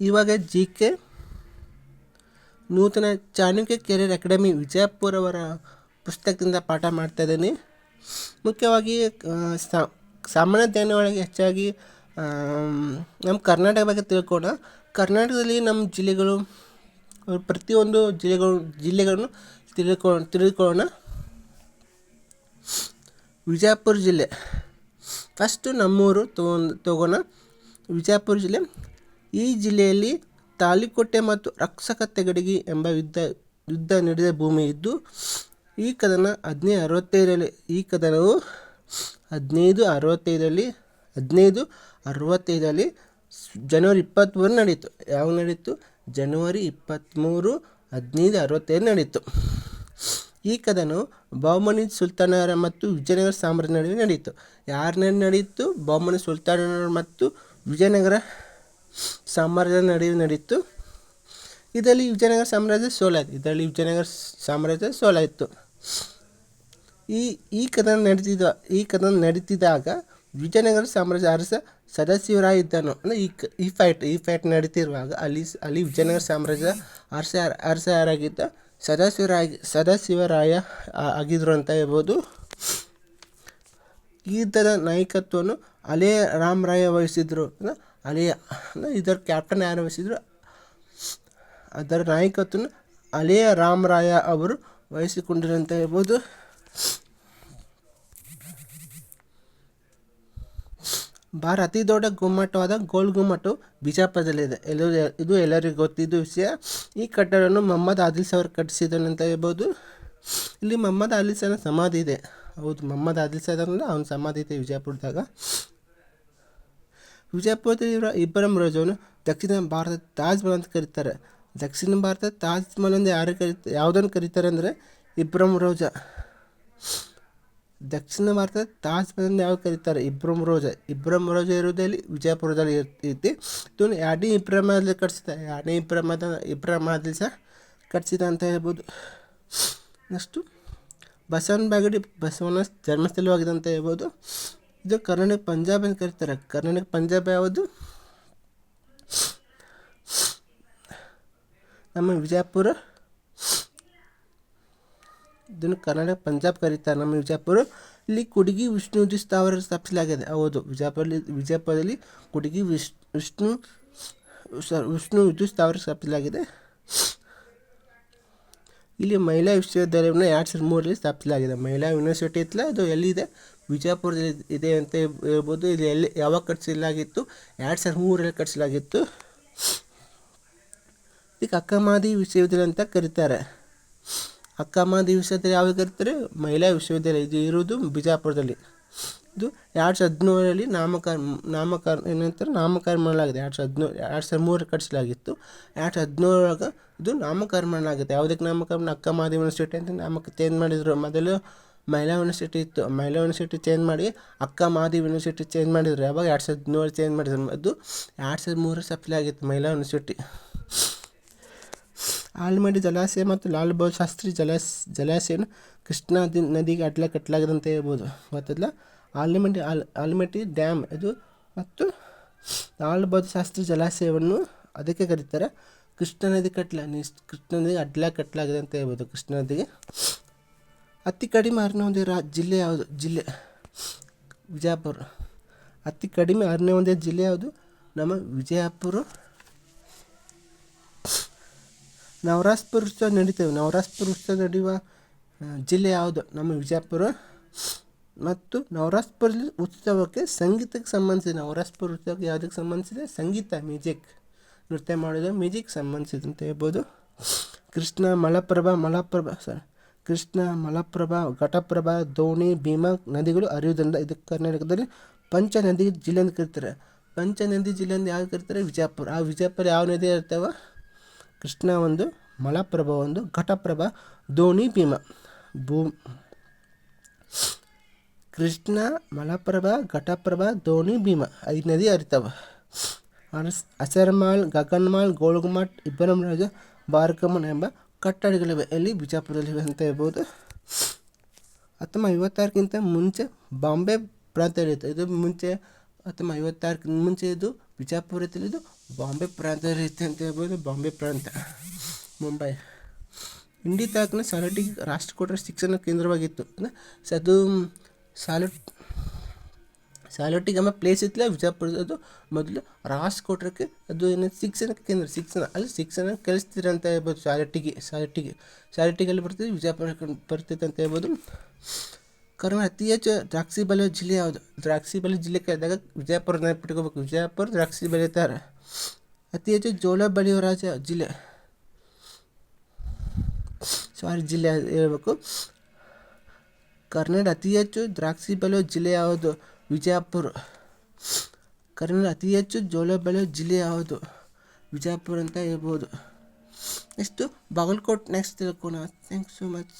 ಇವಾಗ G K ನೂತನ Chanakya career academy Vijayapura ಅವರ ಪುಸ್ತಕದಿಂದ ಪಾಠ ಮಾಡ್ತಾ ಇದ್ದೀನಿ. ಮುಖ್ಯವಾಗಿ ಸಾಮಾನ್ಯ ಜ್ಞಾನ ಒಳಗೆ ಹೆಚ್ಚಾಗಿ ನಮ್ಮ ಕರ್ನಾಟಕ ಬಗ್ಗೆ ತಿಳ್ಕೋಣ ಕರ್ನಾಟಕದಲ್ಲಿ ನಮ್ಮ ಜಿಲ್ಲೆಗಳು ಪ್ರತಿಯೊಂದು ಜಿಲ್ಲೆಗಳು, ಜಿಲ್ಲೆಗಳನ್ನು ತಿಳ್ಕೊ, ತಿಳ್ಕೊಳ್ಳೋಣ. ವಿಜಯಪುರ ಜಿಲ್ಲೆ. ಫಸ್ಟು ನಮ್ಮೂರು ತಗೊಂಡು ತಗೋಣ ವಿಜಯಪುರ ಜಿಲ್ಲೆ ಈ ಜಿಲ್ಲೆಯಲ್ಲಿ ತಾಳಿಕೋಟೆ ಮತ್ತು ರಕ್ಷಕ ತೆಗಡಿಗಿ ಎಂಬ ಯುದ್ಧ ಯುದ್ಧ ನಡೆದ ಭೂಮಿ ಇದ್ದು, ಈ ಕದನ ಹದಿನೈದು ಅರವತ್ತೈದರಲ್ಲಿ, ಈ ಕದನವು ಹದಿನೈದು ಅರವತ್ತೈದರಲ್ಲಿ ಹದಿನೈದು ಅರವತ್ತೈದರಲ್ಲಿ ಜನವರಿ ಇಪ್ಪತ್ತ್ಮೂರು ನಡೀತು ಯಾವಾಗ ನಡೀತು ಜನವರಿ ಇಪ್ಪತ್ತ್ಮೂರು ಹದಿನೈದು ಅರವತ್ತೈದು ನಡೀತು ಈ ಕದನವು ಬಹುಮನಿ ಸುಲ್ತಾನರ ಮತ್ತು ವಿಜಯನಗರ ಸಾಮ್ರಾಜ್ಯ ನಡುವೆ ನಡೆಯಿತು. ಯಾರ ನಡೆಯಿತು? ಬಹುಮನಿ ಸುಲ್ತಾನರ ಮತ್ತು ವಿಜಯನಗರ ಸಾಮ್ರಾಜ್ಯದ ನಡುವೆ ನಡೆಯಿತು ಇದರಲ್ಲಿ ವಿಜಯನಗರ ಸಾಮ್ರಾಜ್ಯ ಸೋಲಾಯಿತು ಇದರಲ್ಲಿ ವಿಜಯನಗರ ಸಾಮ್ರಾಜ್ಯ ಸೋಲಾಯಿತು ಈ ಈ ಕದನ ನಡೀತಿದ್ದ ಈ ಕದನ ನಡೀತಿದ್ದಾಗ ವಿಜಯನಗರ ಸಾಮ್ರಾಜ್ಯ ಅರಸ ಸದಾಶಿವರಾಯ ಇದ್ದನು ಅಂದರೆ ಈ ಈ ಫೈಟ್ ಈ ಫೈಟ್ ನಡೀತಿರುವಾಗ ಅಲ್ಲಿ ಅಲ್ಲಿ ವಿಜಯನಗರ ಸಾಮ್ರಾಜ್ಯ ಅರಸ ಅರಸ ಯಾರಾಗಿದ್ದ? ಸದಾಶಿವರಾಯ ಸದಾಶಿವರಾಯ ಆಗಿದ್ರು ಅಂತ ಹೇಳ್ಬೋದು. ಯುದ್ಧದ ನಾಯಕತ್ವವನ್ನು ಅಲೇ ರಾಮರಾಯ ವಹಿಸಿದ್ರು. ಅಲೆಯ ಇದರ ಕ್ಯಾಪ್ಟನ್ ಯಾರು ವಹಿಸಿದ್ರು? ಅದರ ನಾಯಕತ್ವನ ಅಲೆಯ ರಾಮರಾಯ ಅವರು ವಹಿಸಿಕೊಂಡಿರಂತ ಹೇಳ್ಬೋದು ಭಾರ ಅತಿ ದೊಡ್ಡ ಗುಮ್ಮಟವಾದ ಗೋಲ್ ಗುಮ್ಮಟು ಬಿಜಾಪುರದಲ್ಲಿದೆ. ಎಲ್ಲರೂ ಇದು ಎಲ್ಲರಿಗೂ ಗೊತ್ತಿದ್ದು ವಿಷಯ. ಈ ಕಟ್ಟಡವನ್ನು ಮೊಹಮ್ಮದ್ ಆದಿಲ್ಸ್ ಅವರು ಕಟ್ಟಿಸಿದನು ಅಂತ ಹೇಳ್ಬೋದು. ಇಲ್ಲಿ ಮೊಹಮ್ಮದ್ ಆದಿಲ್ಸನ ಸಮಾಧಿ ಇದೆ. ಹೌದು, ಮೊಹಮ್ಮದ್ ಆದಿಲ್ಸ್ ಅವನ ಸಮಾಧಿ ಇದೆ ವಿಜಯಪುರದಾಗ ವಿಜಯಪುರದಲ್ಲಿ ಇರೋ ಇಬ್ರಾಹಿಂ ದಕ್ಷಿಣ ಭಾರತದ ತಾಜ್ ಮಹಲ್ ಅಂತ ಕರೀತಾರೆ. ದಕ್ಷಿಣ ಭಾರತದ ತಾಜ್ ಮಹಲ್ ಎಂದು ಯಾರು ಕರಿ ಯಾವುದನ್ನು ಕರೀತಾರೆ ಅಂದರೆ ಇಬ್ರಾಹಿಂ ರೋಜಾ ದಕ್ಷಿಣ ಭಾರತದ ತಾಜ್ ಮಹಲ್ ಯಾವ ಕರೀತಾರೆ? ಇಬ್ರಾಹಿಂ ರೋಜಾ ಇಬ್ರಾಹಿಂ ರೋಜಾ ಇರುವುದಲ್ಲಿ ವಿಜಯಪುರದಲ್ಲಿ ಐತಿ ಇದನ್ನು ಎರಡನೇ ಇಬ್ರಾಹಿಮಲ್ಲಿ ಕಟ್ಸಿದ ಎರಡನೇ ಇಬ್ರಾಹಿಮದ ಮಹಲ್ ಸಹ ಕಟ್ಸಿದ ಅಂತ ಹೇಳ್ಬೋದು. ನೆಕ್ಸ್ಟು ಬಸವನ ಬಾಗಡಿ, ಬಸವನ ಜನ್ಮಸ್ಥಳವಾಗಿದೆ ಅಂತ ಹೇಳ್ಬೋದು. ಇದು ಕರ್ನಾಟಕ ಪಂಜಾಬ್ ಅಂತ ಕರೀತಾರೆ. ಕರ್ನಾಟಕ ಪಂಜಾಬ್ ಯಾವುದು? ನಮ್ಮ ವಿಜಯಪುರ. ಇದನ್ನು ಕರ್ನಾಟಕ ಪಂಜಾಬ್ ಕರೀತಾರೆ ನಮ್ಮ ವಿಜಯಪುರ. ಇಲ್ಲಿ ಕುಡುಗಿ ವಿಷ್ಣು ಸ್ಥಾವರ ಸ್ಥಾಪಿಸಲಾಗಿದೆ. ಹೌದು, ವಿಜಯಪುರದಲ್ಲಿ ವಿಜಯಪುರದಲ್ಲಿ ಕುಡುಗಿ ವಿಷ್ಣು ಸ- ವಿಷ್ಣು ವಿದ್ಯುತ್ ಸ್ಥಾವರ ಸ್ಥಾಪಿಸಲಾಗಿದೆ. ಇಲ್ಲಿ ಮಹಿಳಾ ವಿಶ್ವವಿದ್ಯಾಲಯವನ್ನು ಎರಡು ಸಾವಿರದ ಮೂರರಲ್ಲಿ ಸ್ಥಾಪಿಸಲಾಗಿದೆ. ಮಹಿಳಾ ಯೂನಿವರ್ಸಿಟಿ ಇತ್ತಲ್ಲ ಅದು ಎಲ್ಲಿದೆ? ವಿಜಯಪುರದಲ್ಲಿ ಇದೆ ಅಂತ ಹೇಳ್ಬೋದು. ಇದು ಎಲ್ಲಿ, ಯಾವಾಗ ಕಟ್ಟಿಸಲಾಗಿತ್ತು ಎರಡು ಸಾವಿರದ ಮೂರರಲ್ಲಿ ಕಟ್ಟಿಸಲಾಗಿತ್ತು ಇದಕ್ಕೆ ಅಕ್ಕಮಾದಿ ವಿಶ್ವವಿದ್ಯಾಲಯ ಅಂತ ಕರೀತಾರೆ. ಅಕ್ಕಮಾದಿ ವಿಶ್ವವಿದ್ಯಾಲಯ ಯಾವಾಗ ಕರೀತಾರೆ? ಮಹಿಳಾ ವಿಶ್ವವಿದ್ಯಾಲಯ ಇದು ಇರುವುದು ಬಿಜಾಪುರದಲ್ಲಿ. ಇದು ಎರಡು ಸಾವಿರದ ಹದಿನೇಳರಲ್ಲಿ ನಾಮಕರ ನಾಮಕರ, ಏನಂತಾರೆ? ನಾಮಕರಣ ಮಾಡಲಾಗಿದೆ ಎರಡು ಸಾವಿರದ ಹದಿನೇಳು ಎರಡು ಸಾವಿರದ ಮೂರರಲ್ಲಿ ಕಟ್ಟಿಸಲಾಗಿತ್ತು ಎರಡು ಸಾವಿರದ ಹದಿನೇಳರಾಗ ಇದು ನಾಮಕರಣ ಮಾಡಲಾಗುತ್ತೆ ಯಾವುದಕ್ಕೆ ನಾಮಕರಣ ಅಕ್ಕಮಾದಿ ಯೂನಿವರ್ಸಿಟಿ ಅಂತ ನಾಮಕ ಚೇಂಜ್ ಮಾಡಿದರು ಮೊದಲು. ಮಹಿಳಾ ಯೂನಿವರ್ಸಿಟಿ ಇತ್ತು. ಮಹಿಳಾ ಯೂನಿವರ್ಸಿಟಿ ಚೇಂಜ್ ಮಾಡಿ ಅಕ್ಕ ಮಾದಿ ಯೂನಿವರ್ಸಿಟಿ ಚೇಂಜ್ ಮಾಡಿದ್ರು. ಯಾವಾಗ ಎರಡು ಸಾವಿರದ ಹದಿನೇಳು ಚೇಂಜ್ ಮಾಡಿದ್ರು. ಅದು ಎರಡು ಸಾವಿರದ ಮೂರು ಸಪ್ಲೈ ಆಗಿತ್ತು ಮಹಿಳಾ ಯೂನಿವರ್ಸಿಟಿ. ಆಲ್ಮಡಿ ಜಲಾಶಯ ಮತ್ತು ಲಾಲ್ ಬಹದ್ದೂರ್ ಶಾಸ್ತ್ರಿ ಜಲಾಶ್, ಜಲಾಶಯನ ಕೃಷ್ಣಾ ನದಿ ನದಿಗೆ ಅಡ್ಲ ಕಟ್ಟಲಾಗಿದೆ ಅಂತ ಹೇಳ್ಬೋದು. ಗೊತ್ತಲ್ಲ ಆಲ್ಮಡಿ ಆಲ್ ಆಲ್ಮಟಿ ಡ್ಯಾಮ್ ಇದು ಮತ್ತು ಲಾಲ್ ಬಹದ್ದೂರ್ ಶಾಸ್ತ್ರಿ ಜಲಾಶಯವನ್ನು ಅದಕ್ಕೆ ಕರೀತಾರೆ ಕೃಷ್ಣ ನದಿ ಕಟ್ಲ. ಕೃಷ್ಣಾ ನದಿಗೆ ಅಡ್ಲ ಕಟ್ಟಲಾಗಿದೆ ಅಂತ ಹೇಳ್ಬೋದು ಕೃಷ್ಣ ನದಿಗೆ. ಅತಿ ಕಡಿಮೆ ಅರಣ್ಯ ಹೊಂದಿರೋ ರಾ, ಜಿಲ್ಲೆ ಯಾವುದು? ಜಿಲ್ಲೆ, ವಿಜಯಪುರ. ಅತಿ ಕಡಿಮೆ ಅರಣ್ಯ ಹೊಂದಿರೋ ಜಿಲ್ಲೆ ಯಾವುದು? ನಮ್ಮ ವಿಜಯಪುರ. ನವರಾಸ್ಪುರ ಉತ್ಸವ ನಡೀತೇವೆ. ನವರಾಸ್ಪುರ ಉತ್ಸವ ನಡೆಯುವ ಜಿಲ್ಲೆ ಯಾವುದು? ನಮ್ಮ ವಿಜಯಪುರ. ಮತ್ತು ನವರಾಸ್ಪುರ ಉತ್ಸವಕ್ಕೆ ಸಂಗೀತಕ್ಕೆ ಸಂಬಂಧಿಸಿದ. ನವರಾಸ್ಪುರ ಉತ್ಸವಕ್ಕೆ ಯಾವುದಕ್ಕೆ ಸಂಬಂಧಿಸಿದೆ? ಸಂಗೀತ, ಮ್ಯೂಸಿಕ್, ನೃತ್ಯ ಮಾಡೋದು ಮ್ಯೂಸಿಕ್ ಸಂಬಂಧಿಸಿದಂತ ಹೇಳ್ಬೋದು. ಕೃಷ್ಣ ಮಲಪ್ರಭಾ ಮಲಪ್ರಭಾ ಸರ್ ಕೃಷ್ಣ, ಮಲಪ್ರಭಾ, ಘಟಪ್ರಭಾ, ದೋಣಿ, ಭೀಮಾ ನದಿಗಳು ಹರಿಯುವುದರಿಂದ ಇದಕ್ಕೆ ಕರ್ನಾಟಕದಲ್ಲಿ ಪಂಚ ನದಿ ಜಿಲ್ಲೆ ಅಂತ ಕರೀತಾರೆ. ಪಂಚ ನದಿ ಜಿಲ್ಲೆ ಅಂತ ಯಾವ್ದು ಕರೀತಾರೆ? ವಿಜಯಪುರ. ಆ ವಿಜಯಪುರ ಯಾವ ನದಿ ಇರ್ತಾವ ಕೃಷ್ಣ ಒಂದು, ಮಲಪ್ರಭಾ ಒಂದು, ಘಟಪ್ರಭಾ, ದೋಣಿ, ಭೀಮಾ. ಭೂ ಕೃಷ್ಣ, ಮಲಪ್ರಭಾ, ಘಟಪ್ರಭಾ, ದೋಣಿ, ಭೀಮಾ ಐದು ನದಿ ಹರಿತಾವ. ಅರಸ್, ಅಸರ್ಮಾಳ್, ಗಗನ್ಮಾಳ್ ಇಬ್ಬರಮ್ಮ ರಾಜ ಬಾರ್ಕಮನ್ ಎಂಬ ಕಟ್ಟಡಗಳಿವೆ. ಎಲ್ಲಿ? ಬಿಜಾಪುರದಲ್ಲಿವೆ ಅಂತ ಹೇಳ್ಬೋದು. ಹತ್ತೊಂಬತ್ತು ಐವತ್ತಾರಕ್ಕಿಂತ ಮುಂಚೆ ಬಾಂಬೆ ಪ್ರಾಂತ್ಯದಲ್ಲಿತ್ತು ಇದು ಮುಂಚೆ ಹತ್ತೊಂಬತ್ತು ಐವತ್ತಾರಕ್ಕಿಂತ ಮುಂಚೆ ಇದು ಬಿಜಾಪುರದಲ್ಲಿ ಇದು ಬಾಂಬೆ ಪ್ರಾಂತ್ಯದಲ್ಲಿ ಇತ್ತು ಅಂತ ಹೇಳ್ಬೋದು. ಬಾಂಬೆ ಪ್ರಾಂತ್ಯ, ಮುಂಬೈ. ಇಂಡಿ ತಾಲೂಕಿನ ಸಾಲಟಿ ರಾಷ್ಟ್ರಕೂಟರ ಶಿಕ್ಷಣ ಕೇಂದ್ರವಾಗಿತ್ತು. ಅಂದರೆ ಸದು ಅದು ಸಾಲಟ್ ಸಾಲೋಟಿಗೆ ಆಮೇಲೆ ಪ್ಲೇಸ್ ಇತ್ತಲ್ಲ ವಿಜಯಪುರದ್ದು ಮೊದಲು ರಾಷ್ಟ್ರಕೂಟರಕ್ಕೆ ಅದು ಏನು ಶಿಕ್ಷಣ ಕೇಂದ್ರ ಶಿಕ್ಷಣ ಅಲ್ಲಿ ಶಿಕ್ಷಣ ಕಲಿಸ್ತೀರ ಅಂತ ಹೇಳ್ಬೋದು ಸಾಲಟ್ಟಿಗೆ ಸಾಲಟ್ಟಿಗೆ ಅಲ್ಲಿ ಬರ್ತದೆ ವಿಜಯಪುರ ಬರ್ತೈತೆ ಅಂತ ಹೇಳ್ಬೋದು. ಕರ್ನಾಟಕ ಅತಿ ಹೆಚ್ಚು ದ್ರಾಕ್ಷಿ ಬೆಳೆಯೋ ಜಿಲ್ಲೆ ಯಾವುದು? ದ್ರಾಕ್ಷಿ ಬೆಳೆ ಜಿಲ್ಲೆ ಕೇಳಿದಾಗ ವಿಜಯಪುರ ನೆನಪಿಟ್ಕೋಬೇಕು ವಿಜಯಪುರ ದ್ರಾಕ್ಷಿ ಬೆಳೀತಾರೆ ಅತಿ ಹೆಚ್ಚು ಜೋಳ ಬೆಳೆಯೋ ರಾಜ್ಯ ಜಿಲ್ಲೆ. ಸಾರಿ, ಜಿಲ್ಲೆ ಹೇಳ್ಬೇಕು. ಕರ್ನಾಟಕ ಅತಿ ಹೆಚ್ಚು ದ್ರಾಕ್ಷಿ ಬೆಳೆಯೋ ಜಿಲ್ಲೆ ಯಾವುದು? ವಿಜಯಪುರ ಕರ್ನಾಟಕ ಅತಿ ಹೆಚ್ಚು ಜೋಳ ಬೆಳೆಯೋ ಜಿಲ್ಲೆ ಯಾವುದು? ವಿಜಯಪುರ ಅಂತ ಹೇಳ್ಬೋದು. ನೆಕ್ಸ್ಟು ಬಾಗಲಕೋಟೆ ನೆಕ್ಸ್ಟ್ ತಿಳ್ಕೊಣ ಯು ಸೊ ಮಚ್